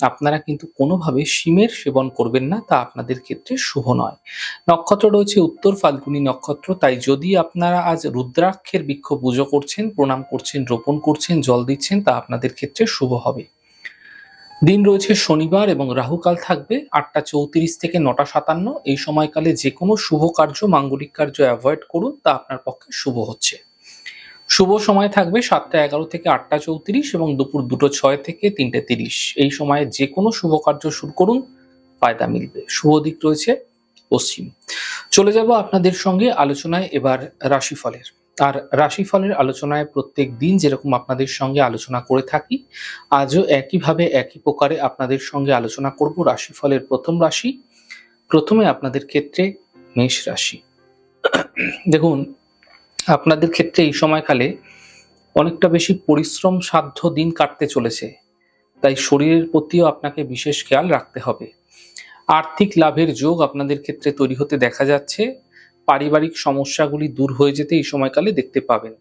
আপনারা কিন্তু কোনোভাবে শিমের সেবন করবেন না, তা আপনাদের ক্ষেত্রে শুভ নয়। নক্ষত্র রয়েছে উত্তর ফাল্গুনী নক্ষত্র, তাই যদি আপনারা আজ রুদ্রাক্ষের বৃক্ষ পুজো করছেন, প্রণাম করছেন, রোপণ করছেন, জল দিচ্ছেন, তা আপনাদের ক্ষেত্রে শুভ হবে। দিন রয়েছে শনিবার এবং রাহুকাল থাকবে আটটা চৌত্রিশ থেকে নটা সাতান্ন। এই সময়কালে যে কোনো শুভ কার্য, মাঙ্গলিক কার্য অ্যাভয়েড করুন, তা আপনার পক্ষে শুভ হচ্ছে। শুভ সময় থাকবে সাতটা এগারো থেকে আটটা চৌত্রিশ এবং দুপুর দুটো ছয় থেকে তিনটে তিরিশ। এই সময়ে যে কোনো শুভ কার্য শুরু করুন, ফায়দা মিলবে। শুভ দিক রয়েছে পশ্চিম। চলে যাব আপনাদের সঙ্গে আলোচনায় এবার রাশিফলের। আর রাশিফলের আলোচনায় প্রত্যেক দিন যেরকম আপনাদের সঙ্গে আলোচনা করে থাকি, আজও একইভাবে একই প্রকারে আপনাদের সঙ্গে আলোচনা করব রাশিফলের প্রথম রাশি। প্রথমে আপনাদের ক্ষেত্রে মেষ রাশি। দেখুন আপনাদের ক্ষেত্রে এই সময়কালে অনেকটা বেশি পরিশ্রম সাধ্য দিন কাটতে চলেছে। তাই শরীরের প্রতিও আপনাকে বিশেষ খেয়াল রাখতে হবে। আর্থিক লাভের যোগ আপনাদের ক্ষেত্রে তৈরি হতে দেখা যাচ্ছে। পারিবারিক সমস্যাগুলি দূর হয়ে যেতে এই সময়কালে দেখতে পাবেন।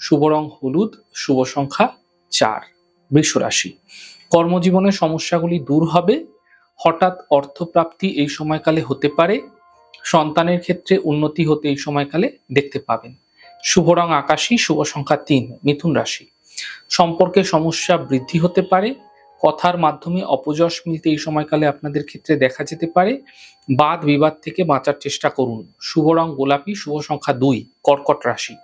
শুভ রং হলুদ, শুভ সংখ্যা চার, বৃষ রাশি। কর্মজীবনের সমস্যাগুলি দূর হবে। হঠাৎ অর্থপ্রাপ্তি এই সময়কালে হতে পারে। সন্তানের ক্ষেত্রে উন্নতি হতে এই সময়কালে দেখতে পাবেন। শুভ রং আকাশী শুভ সংখ্যা তিন, মিথুন রাশি। সম্পর্কে সমস্যা বৃদ্ধি হতে পারে, কথার মাধ্যমে অপযশ মিলতে এই সময়কালে আপনাদের ক্ষেত্রে দেখা যেতে পারে। বাদ বিবাদ থেকে বাঁচার চেষ্টা করুন। শুভ রং গোলাপি শুভ সংখ্যা দুই, কর্কট রাশি।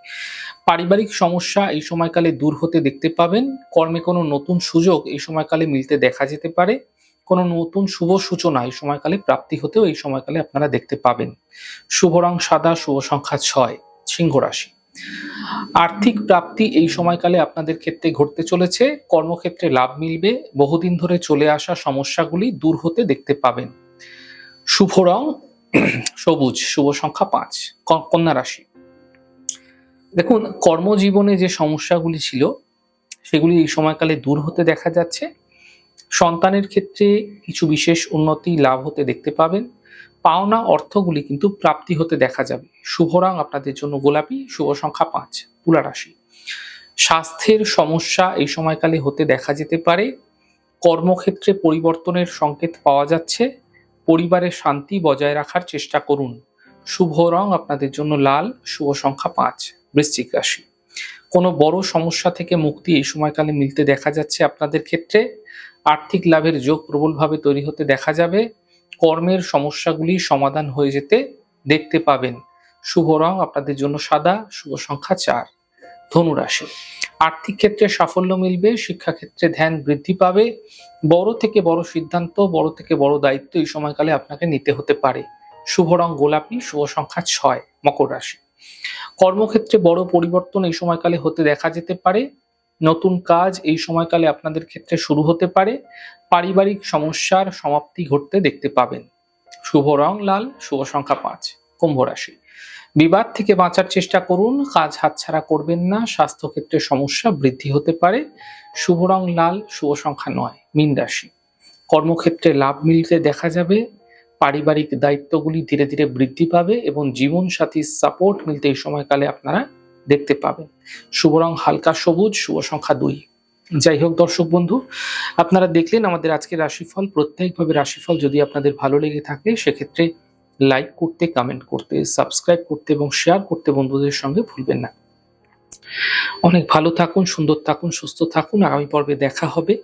পারিবারিক সমস্যা এই সময়কালে দূর হতে দেখতে পাবেন। কর্মে কোনো নতুন সুযোগ এই সময়কালে মিলতে দেখা যেতে পারে। কোনো নতুন শুভ সূচনা এই সময়কালে প্রাপ্তি হতেও এই সময়কালে আপনারা দেখতে পাবেন। শুভ রং সাদা শুভ সংখ্যা ছয়, সিংহ রাশি। আর্থিক প্রাপ্তি এই সময়কালে আপনাদের ক্ষেত্রে ঘটতে চলেছে। কর্মক্ষেত্রে লাভ মিলবে। বহুদিন ধরে চলে আসা সমস্যাগুলি দূর হতে দেখতে পাবেন। শুভ রং, সবুজ, শুভ সংখ্যা পাঁচ কন্যা রাশি। দেখুন, কর্মজীবনে যে সমস্যাগুলি ছিল, সেগুলি এই সময়কালে দূর হতে দেখা যাচ্ছে। সন্তানের ক্ষেত্রে কিছু বিশেষ উন্নতি, লাভ হতে দেখতে পাবেন। পাওনা অর্থগুলি কিন্তু প্রাপ্তি হতে দেখা যাবে। শুভ রং আপনাদের জন্য গোলাপি, শুভ সংখ্যা পাঁচ, তুলা রাশি। স্বাস্থ্যের সমস্যা এই সময়কালে হতে দেখা যেতে পারে। কর্মক্ষেত্রে পরিবর্তনের সংকেত পাওয়া যাচ্ছে। পরিবারের শান্তি বজায় রাখার চেষ্টা করুন। শুভ রং আপনাদের জন্য লাল, শুভ সংখ্যা পাঁচ, বৃশ্চিক রাশি। কোনো বড় সমস্যা থেকে মুক্তি এই সময়কালে মিলতে দেখা যাচ্ছে আপনাদের ক্ষেত্রে। আর্থিক লাভের যোগ প্রবলভাবে তৈরি হতে দেখা যাবে। কর্মের সমস্যাগুলি সমাধান হয়ে যেতে দেখতে পাবেন। শুভ রং আপনাদের জন্য সাদা, শুভ সংখ্যা চার। ধনুরাশি। আর্থিক ক্ষেত্রে সাফল্য মিলবে, শিক্ষাক্ষেত্রে ধ্যান বৃদ্ধি পাবে। বড় থেকে বড় সিদ্ধান্ত, বড় থেকে বড় দায়িত্ব এই সময়কালে আপনাকে নিতে হতে পারে। শুভ রং গোলাপি, শুভ সংখ্যা ছয়, মকর রাশি। কর্মক্ষেত্রে বড় পরিবর্তন এই সময়কালে হতে দেখা যেতে পারে। নতুন কাজ এই সময়কালে আপনাদের ক্ষেত্রে শুরু হতে পারে। পারিবারিক সমস্যার সমাপ্তি ঘটতে দেখতে পাবেন। শুভ রং লাল, শুভ সংখ্যা পাঁচ, কুম্ভ রাশি। বিবাদ থেকে বাঁচার চেষ্টা করুন, কাজ হাতছাড়া করবেন না, স্বাস্থ্যক্ষেত্রে সমস্যা বৃদ্ধি হতে পারে। শুভ রং লাল, শুভ সংখ্যা নয়, মীন রাশি। কর্মক্ষেত্রে লাভ মিলতে দেখা যাবে। পারিবারিক দায়িত্বগুলি ধীরে ধীরে বৃদ্ধি পাবে এবং জীবন সাথীর সাপোর্ট মিলতে এই সময়কালে আপনারা দেখতে পাবেন। শুভ রং হালকা সবুজ, শুভ সংখ্যা দুই। যাই হোক দর্শক বন্ধু, আপনারা দেখলেন আমাদের আজকের রাশিফল। প্রত্যেকভাবে রাশিফল যদি আপনাদের ভালো লেগে থাকে, সেক্ষেত্রে লাইক করতে, কমেন্ট করতে, সাবস্ক্রাইব করতে এবং শেয়ার করতে বন্ধুদের সঙ্গে ভুলবেন না। অনেক ভালো থাকুন, সুন্দর থাকুন, সুস্থ থাকুন। আগামী পর্বে দেখা হবে।